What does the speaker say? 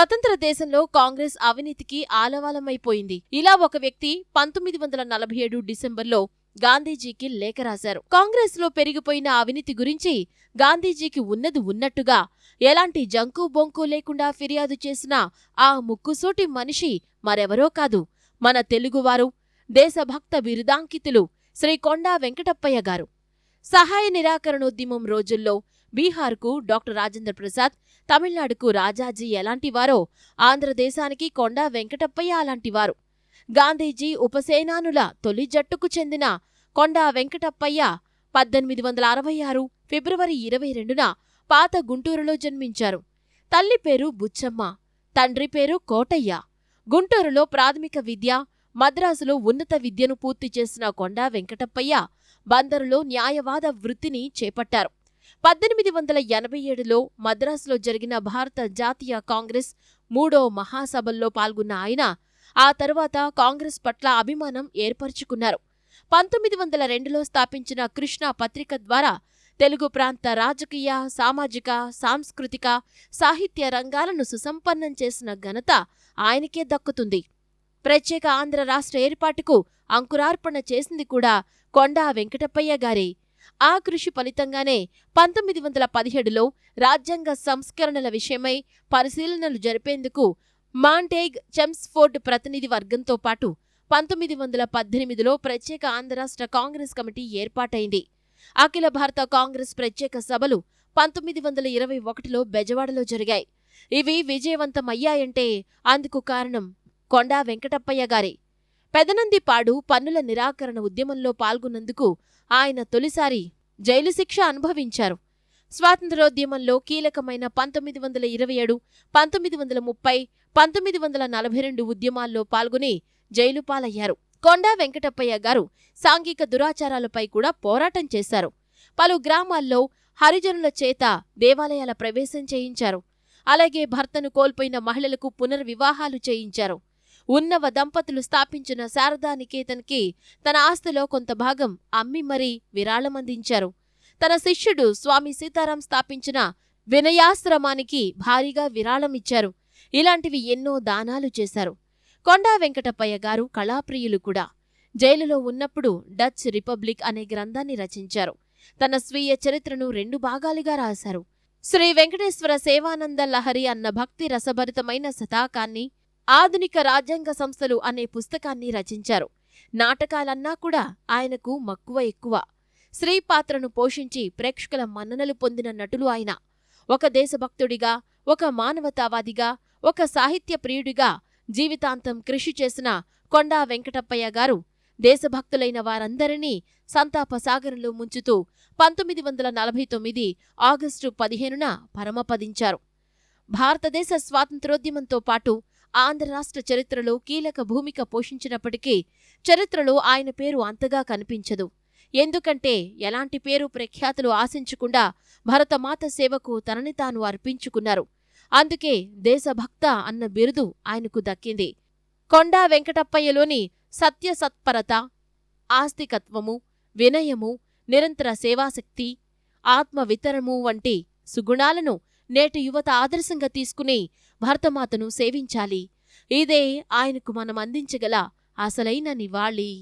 స్వతంత్ర దేశంలో కాంగ్రెస్ అవినీతికి ఆలవాలమైపోయింది. ఇలా ఒక వ్యక్తి పంతొమ్మిది వందల నలభై ఏడు డిసెంబర్లో గాంధీజీకి లేఖ రాశారు. కాంగ్రెస్లో పెరిగిపోయిన అవినీతి గురించి గాంధీజీకి ఉన్నది ఉన్నట్టుగా ఎలాంటి జంకు బొంకు లేకుండా ఫిర్యాదు చేసిన ఆ ముక్కుసూటి మనిషి మరెవరో కాదు. మన తెలుగువారు దేశభక్త బిరుదాంకితులు శ్రీ కొండా వెంకటప్పయ్య గారు. సహాయ నిరాకరణోద్యమం రోజుల్లో బీహార్కు డాక్టర్ రాజేంద్ర ప్రసాద్ తమిళనాడుకు రాజాజీ ఎలాంటివారో ఆంధ్రదేశానికి కొండా వెంకటప్పయ్య అలాంటివారు గాంధీజీ ఉపసేనానుల తొలి జట్టుకు చెందిన కొండా వెంకటప్పయ్య పద్దెనిమిది వందల అరవై ఆరు ఫిబ్రవరి ఇరవై రెండున పాత గుంటూరులో జన్మించారు. తల్లి పేరు బుచ్చమ్మ తండ్రి పేరు కోటయ్య. గుంటూరులో ప్రాథమిక విద్య మద్రాసులో ఉన్నత విద్యను పూర్తి చేసిన కొండా వెంకటప్పయ్య బందరులో న్యాయవాద వృత్తిని చేపట్టారు. పద్దెనిమిది వందల ఎనభై ఏడులో మద్రాసులో జరిగిన భారత జాతీయ కాంగ్రెస్ మూడో మహాసభల్లో పాల్గొన్న ఆయన ఆ తర్వాత కాంగ్రెస్ పట్ల అభిమానం ఏర్పరచుకున్నారు. పంతొమ్మిది వందల రెండులో స్థాపించిన కృష్ణ పత్రిక ద్వారా తెలుగు ప్రాంత రాజకీయ సామాజిక సాంస్కృతిక సాహిత్య రంగాలను సుసంపన్నం చేసిన ఘనత ఆయనకే దక్కుతుంది. ప్రత్యేక ఆంధ్ర రాష్ట్ర ఏర్పాటుకు అంకురార్పణ చేసింది కూడా కొండా వెంకటప్పయ్య గారే. ఆ కృషి ఫలితంగానే పంతొమ్మిది వందల పదిహేడులో రాజ్యాంగ సంస్కరణల విషయమై పరిశీలనలు జరిపేందుకు మాంటేగ్ చెమ్స్ఫోర్డ్ ప్రతినిధి వర్గంతో పాటు పంతొమ్మిది వందల పద్దెనిమిదిలో ప్రత్యేక ఆంధ్రరాష్ట్ర కాంగ్రెస్ కమిటీ ఏర్పాటైంది. అఖిల భారత కాంగ్రెస్ ప్రత్యేక సభలు పంతొమ్మిది వందల ఇరవై ఒకటిలో బెజవాడలో జరిగాయి. ఇవి విజయవంతమయ్యాయంటే అందుకు కారణం కొండా వెంకటప్పయ్య గారే. పెదనందిపాడు పన్నుల నిరాకరణ ఉద్యమంలో పాల్గొన్నందుకు ఆయన తొలిసారి జైలు శిక్ష అనుభవించారు. స్వాతంత్రోద్యమంలో కీలకమైన పంతొమ్మిది వందల ఇరవై ఏడు పంతొమ్మిది వందల ముప్పై పంతొమ్మిది వందల నలభై రెండు ఉద్యమాల్లో పాల్గొని జైలు పాలయ్యారు. కొండా వెంకటప్పయ్య గారు సాంఘిక దురాచారాలపై కూడా పోరాటం చేశారు. పలు గ్రామాల్లో హరిజనుల చేత దేవాలయాల ప్రవేశం చేయించారు. అలాగే భర్తను కోల్పోయిన మహిళలకు పునర్వివాహాలు చేయించారు. ఉన్నవ దంపతులు స్థాపించిన శారదా నికేతన్కి తన ఆస్తిలో కొంత భాగం అమ్మి మరీ విరాళమందించారు. తన శిష్యుడు స్వామి సీతారాం స్థాపించిన వినయాశ్రమానికి భారీగా విరాళమిచ్చారు. ఇలాంటివి ఎన్నో దానాలు చేశారు. కొండా వెంకటప్పయ్య గారు కళాప్రియులు కూడా. జైలులో ఉన్నప్పుడు డచ్ రిపబ్లిక్ అనే గ్రంథాన్ని రచించారు. తన స్వీయ చరిత్రను రెండు భాగాలుగా రాశారు. శ్రీ వెంకటేశ్వర సేవానంద లహరి అన్న భక్తి రసభరితమైన శతాకాన్ని ఆధునిక రాజ్యాంగ సంస్థలు అనే పుస్తకాన్ని రచించారు. నాటకాలన్నా కూడా ఆయనకు మక్కువ ఎక్కువ. స్త్రీ పాత్రను పోషించి ప్రేక్షకుల మన్ననలు పొందిన నటులు ఆయన. ఒక దేశభక్తుడిగా ఒక మానవతావాదిగా ఒక సాహిత్య ప్రియుడిగా జీవితాంతం కృషి చేసిన కొండా వెంకటప్పయ్య గారు దేశభక్తులైన వారందరినీ సంతాప సాగరంలో ముంచుతూ పంతొమ్మిది వందల నలభై తొమ్మిది ఆగస్టు పదిహేనున పరమపదించారు. భారతదేశ స్వాతంత్రోద్యమంతో పాటు ఆంధ్ర రాష్ట్ర చరిత్రలో కీలక భూమిక పోషించినప్పటికీ చరిత్రలో ఆయన పేరు అంతగా కనిపించదు. ఎందుకంటే ఎలాంటి పేరు ప్రఖ్యాతులు ఆశించకుండా భరతమాత సేవకు తనని తాను అర్పించుకున్నారు. అందుకే దేశభక్త అన్న బిరుదు ఆయనకు దక్కింది. కొండా వెంకటప్పయ్యలోని సత్యసత్పరత ఆస్తికత్వము వినయము నిరంతర సేవాశక్తి ఆత్మవితరము వంటి సుగుణాలను నేటి యువత ఆదర్శంగా తీసుకుని భరతమాతను సేవించాలి. ఇదే ఆయనకు మనం అందించగల అసలైన నివాళి.